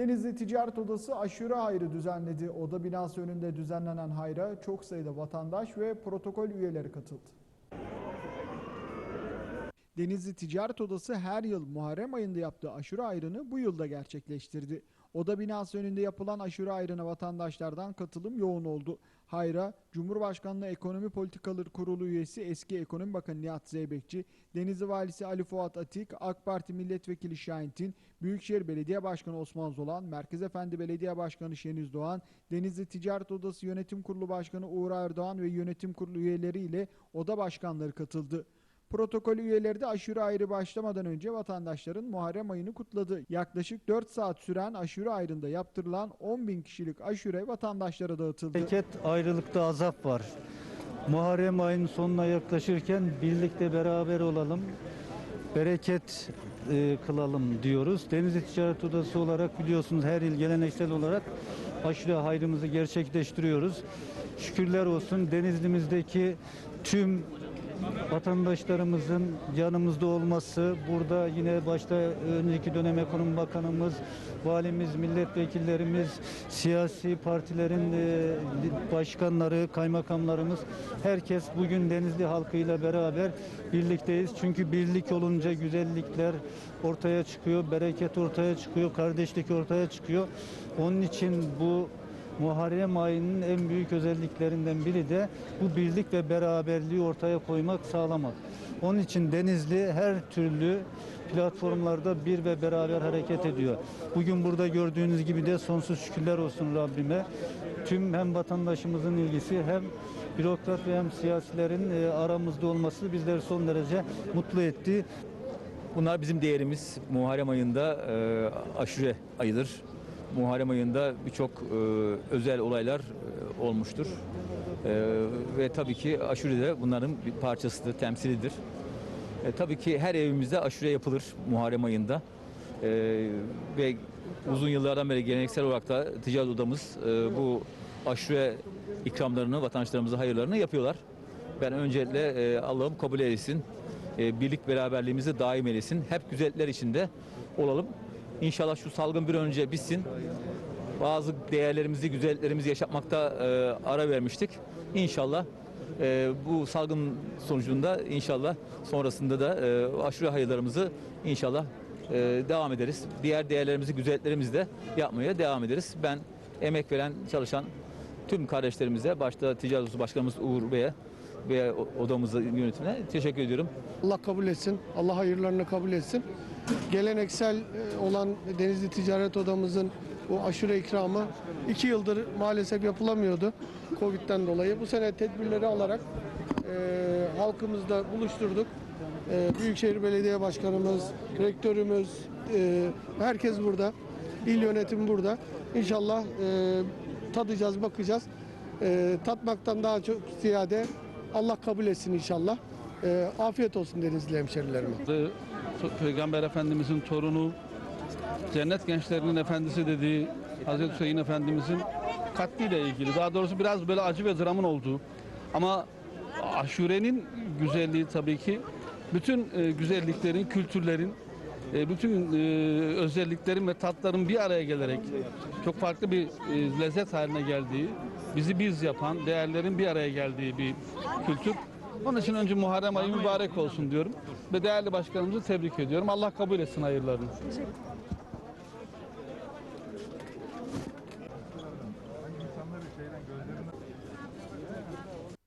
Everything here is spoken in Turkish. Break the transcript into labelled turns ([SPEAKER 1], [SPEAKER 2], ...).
[SPEAKER 1] Denizli Ticaret Odası aşure hayrı düzenledi. Oda binası önünde düzenlenen hayra çok sayıda vatandaş ve protokol üyeleri katıldı. Denizli Ticaret Odası her yıl Muharrem ayında yaptığı aşure ayrını bu yılda gerçekleştirdi. Oda binası önünde yapılan aşure ayrına vatandaşlardan katılım yoğun oldu. Hayra, Cumhurbaşkanlığı Ekonomi Politikaları Kurulu üyesi eski Ekonomi Bakanı Nihat Zeybekçi, Denizli Valisi Ali Fuat Atik, AK Parti Milletvekili Şahintin, Büyükşehir Belediye Başkanı Osman Zolan, Merkez Efendi Belediye Başkanı Şeniz Doğan, Denizli Ticaret Odası Yönetim Kurulu Başkanı Uğur Erdoğan ve yönetim kurulu üyeleriyle oda başkanları katıldı. Protokol üyeleri de aşure ayrı başlamadan önce vatandaşların Muharrem ayını kutladı. Yaklaşık 4 saat süren aşure ayrında yaptırılan 10 bin kişilik aşure vatandaşlara dağıtıldı.
[SPEAKER 2] Bereket ayrılıkta azap var. Muharrem ayının sonuna yaklaşırken birlikte beraber olalım. Bereket e, kılalım diyoruz. Denizli Ticaret Odası olarak biliyorsunuz her yıl geleneksel olarak aşure hayrımızı gerçekleştiriyoruz. Şükürler olsun Denizli'mizdeki tüm vatandaşlarımızın yanımızda olması, burada yine başta önceki dönem ekonomi bakanımız, valimiz, milletvekillerimiz, siyasi partilerin e, başkanları, kaymakamlarımız, herkes bugün Denizli halkıyla beraber birlikteyiz. Çünkü birlik olunca güzellikler ortaya çıkıyor, bereket ortaya çıkıyor, kardeşlik ortaya çıkıyor. Onun için bu Muharrem ayının en büyük özelliklerinden biri de bu birlik ve beraberliği ortaya koymak, sağlamak. Onun için Denizli her türlü platformlarda bir ve beraber hareket ediyor. Bugün burada gördüğünüz gibi de sonsuz şükürler olsun Rabbime. Tüm hem vatandaşımızın ilgisi hem bürokrat ve hem siyasilerin e, aramızda olması bizleri son derece mutlu etti.
[SPEAKER 3] Bunlar bizim değerimiz. Muharrem ayında e, aşure ayıdır. Muharrem ayında birçok e, özel olaylar e, olmuştur. E, ve tabii ki aşure de bunların bir parçasıdır, temsilidir. E, tabii ki her evimizde aşure yapılır Muharrem ayında. E, ve uzun yıllardan beri geleneksel olarak da ticaret odamız e, bu aşure ikramlarını, vatandaşlarımıza hayırlarını yapıyorlar. Ben öncelikle e, Allah'ım kabul eylesin. E, birlik beraberliğimizi daim eylesin. Hep güzellikler içinde olalım. İnşallah şu salgın bir önce bitsin. Bazı değerlerimizi, güzelliklerimizi yaşatmakta e, ara vermiştik. İnşallah e, bu salgın sonucunda inşallah sonrasında da e, aşure hayırlarımızı inşallah e, devam ederiz. Diğer değerlerimizi, güzelliklerimizi de yapmaya devam ederiz. Ben emek veren, çalışan tüm kardeşlerimize, başta Ticaret Başkanımız Uğur Bey'e ve odamızın yönetimine teşekkür ediyorum.
[SPEAKER 4] Allah kabul etsin. Allah hayırlarını kabul etsin. Geleneksel e, olan Denizli Ticaret Odamızın bu aşure ikramı iki yıldır maalesef yapılamıyordu Covid'den dolayı. Bu sene tedbirleri alarak e, halkımızla buluşturduk. E, Büyükşehir Belediye Başkanımız, rektörümüz, e, herkes burada. İl yönetimi burada. İnşallah e, tadacağız, bakacağız. E, tatmaktan daha çok ziyade Allah kabul etsin inşallah. E, afiyet olsun Denizli hemşerilerime.
[SPEAKER 5] Pe- Peygamber Efendimizin torunu, cennet gençlerinin efendisi dediği Hazreti Hüseyin Efendimizin katliyle ilgili. Daha doğrusu biraz böyle acı ve dramın olduğu. Ama aşurenin güzelliği tabii ki bütün e, güzelliklerin, kültürlerin, bütün e, özelliklerin ve tatların bir araya gelerek çok farklı bir e, lezzet haline geldiği, bizi biz yapan, değerlerin bir araya geldiği bir kültür. Onun için önce Muharrem ayı mübarek olsun diyorum ve değerli başkanımızı tebrik ediyorum. Allah kabul etsin hayırlarını.